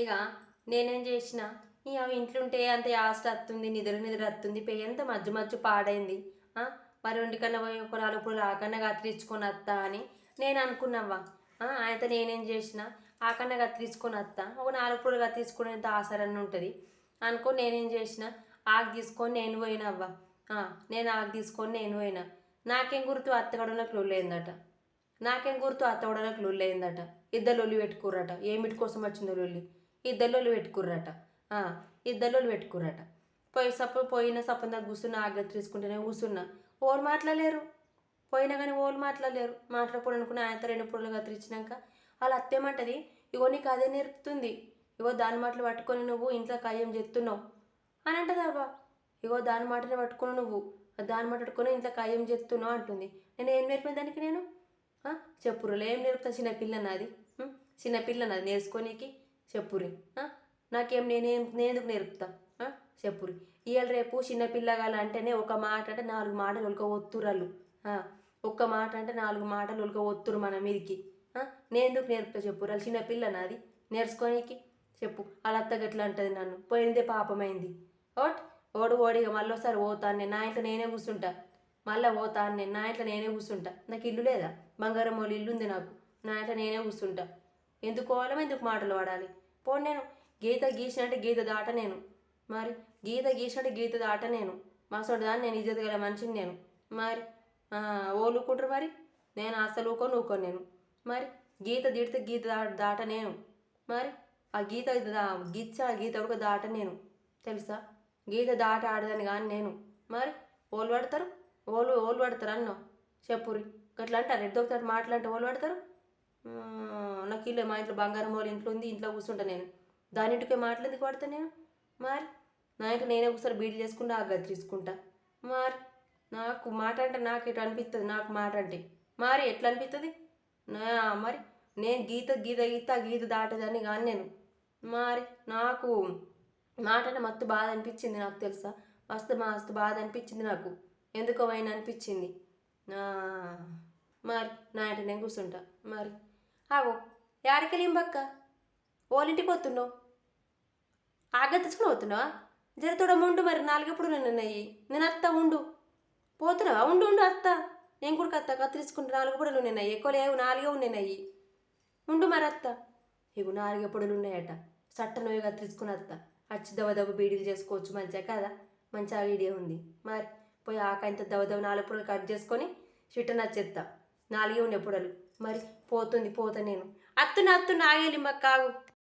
ఇక నేనేం చేసిన? ఇక అవి ఇంట్లుంటే అంత యాస్ట్ వస్తుంది నిద్ర నిద్ర వస్తుంది పెయ్యి అంత మధ్య మధ్య పాడైంది. మరి ఇంటికన్నా పోయి ఒక నాలుగు పూలు ఆకన్నా కత్తిరించుకొని వస్తా అని నేను అనుకున్నావా ఆయనతో నేనేం చేసిన? ఆకన్నా కత్తిరించుకొని వస్తా ఒక నాలుగు పూలు కత్తిరించుకునేంత ఆసరన్న ఉంటుంది. అనుకో నేనేం చేసిన? ఆకు తీసుకొని నేను పోయినవ్వా. నేను ఆకు తీసుకొని నేను పోయినా. నాకేం గుర్తు? అత్తగడనకు లొల్లేందట నాకేం గుర్తు? అత్తగడనకు లొల్లేందట ఇద్దరు లొల్లి పెట్టుకుర్రట. ఏమిటి కోసం వచ్చిందో లొల్లి. ఇద్దరు లొల్లి పెట్టుకుర్రట. ఆ, ఇద్దరు పెట్టుకుర్రట. పోయి సప్ప పోయిన సప్పన కూర్చున్నా కూర్చున్న ఆగ్రత తీసుకుంటేనే కూర్చున్నా ఓరు మాట్లాడలేరు. పోయినా కానీ ఓళ్ళు మాట్లాడలేరు. మాట్లాడకూడదు అనుకున్న ఆయన రెండు పొడలు కత్తిరించినాక వాళ్ళ అత్తేమంటది ఇగో నీకు అదే నేర్పుతుంది. ఇగో దాని మాటలు పట్టుకొని నువ్వు ఇంట్లో ఖాయం చెప్తున్నావు అని అంటది అబ్బా. ఇగో దాని మాటనే పట్టుకుని నువ్వు దాని మాట పట్టుకొని ఇంట్లో ఖాయం చెప్తున్నావు అంటుంది. నేను ఏం నేర్పిన దానికి నేను? చెప్పురులే ఏం నేర్పుతాను చిన్న పిల్ల నాది? ఉం? చిన్న పిల్ల నాది నేర్చుకోనీకి. చెప్పురి నాకేం నేనేం నేను ఎందుకు నేర్పుతా చెప్పురి. ఇవాళ రేపు చిన్నపిల్లగాలు అంటేనే ఒక మాట అంటే నాలుగు మాటలు ఉలక ఒత్తురాళ్ళు ఒక్క మాట అంటే నాలుగు మాటలు ఉలక ఒత్తురు మన మీదికి నేందుకు నేను ఎందుకు నేర్పుతా చెప్పురాలు చిన్నపిల్ల నాది నేర్చుకోనీకి చెప్పు. వాళ్ళ అత్తగా ఎట్లా అంటది నన్ను పోయిందే పాపమైంది. ఓట్ ఓడు ఓడిగా మళ్ళీ ఒకసారి పోతాను నేను నా ఇంట్లో నేనే కూర్చుంటా మళ్ళీ పోతాను నేను నా ఇంట్లో నేనే కూర్చుంటా నాకు ఇల్లు లేదా? బంగారం ఇల్లు ఉంది నాకు నా ఇంట్లో నేనే కూర్చుంటా ఎందుకు పోవాలో ఎందుకు మాటలు వాడాలి? పో నేను గీత గీసినట్టు గీత దాట నేను. మరి గీత గీసినట్టు గీత దాట నేను. మా దాన్ని నేను ఇజ్జత గల మనిషిని నేను. మరి ఓలుకుంటారు మరి? నేను అసలు ఊకో ఊకో నేను. మరి గీత దిడితే గీత దాట నేను. మరి ఆ గీత దా- గీత గీత ఒక దాట నేను. తెలుసా? గీత దాట ఆడదని కానీ నేను. మరి ఓలు పడతారు? ఓలు ఓలు పడతారు అన్నో? చెప్పురి. గట్లా అంటారు ఎద్దొకసారి మాట్లాడితే ఓలు పడతారు? నాకు ఇల్లు మా ఇంట్లో బంగారం వాళ్ళ ఇంట్లో ఉంది ఇంట్లో కూర్చుంటా నేను. దాని ఇంటికే ఎందుకు పడతా నేను? మరి నా ఇంట్లో నేనే ఒకసారి బీడీలు చేసుకుంటా ఆ గది తీసుకుంటా. మరి నాకు మాట అంటే నాకు ఇటు అనిపిస్తుంది నాకు మాట అంటే. మరి ఎట్లా అనిపిస్తుంది నా మరి నేను గీత గీత గీత గీత దాటదని కానీ నేను. మరి నాకు మాట అంటే మస్తు బాధ అనిపించింది నాకు తెలుసా? మస్తు మస్తు బాధ అనిపించింది నాకు. ఎందుకో అయినా అనిపించింది. నా మరి నా అంటే నేను కూర్చుంటా. మరి ఆగో. యాడికెళ్ళి బక్క ఓలింటికి పోతున్నావు? ఆగతించుకుని పోతున్నావా? జరతోడ ఉండు మరి నాలుగెప్పుడు నిన్నయ్యి నేను అత్త ఉండు. పోతున్నావా? ఉండు ఉండు అత్త. నేను కూడా అత్త? కత్తిరించుకుంటే నాలుగు పొడలు ఉన్నాయి? ఎక్కువ లేవు నాలుగే ఉన్నాయి? ఉండు మరి అత్త. ఇవి నాలుగే పొడలు ఉన్నాయట సట్టనోయి కత్తిరించుకుని అత్త. వచ్చి దవ దవ బీడీలు చేసుకోవచ్చు. మంచిగా కదా? మంచిగా ఐడియా ఉంది. మరి పోయి ఆకాయంత దవ దవ నాలుగు పొడలు కట్ చేసుకొని చిట్ట నచ్చేస్తా నాలుగే ఉండే పొడలు మరి పోతుంది పోత నేను. అత్తున అత్తున ఆగేలి మాకు కాగు.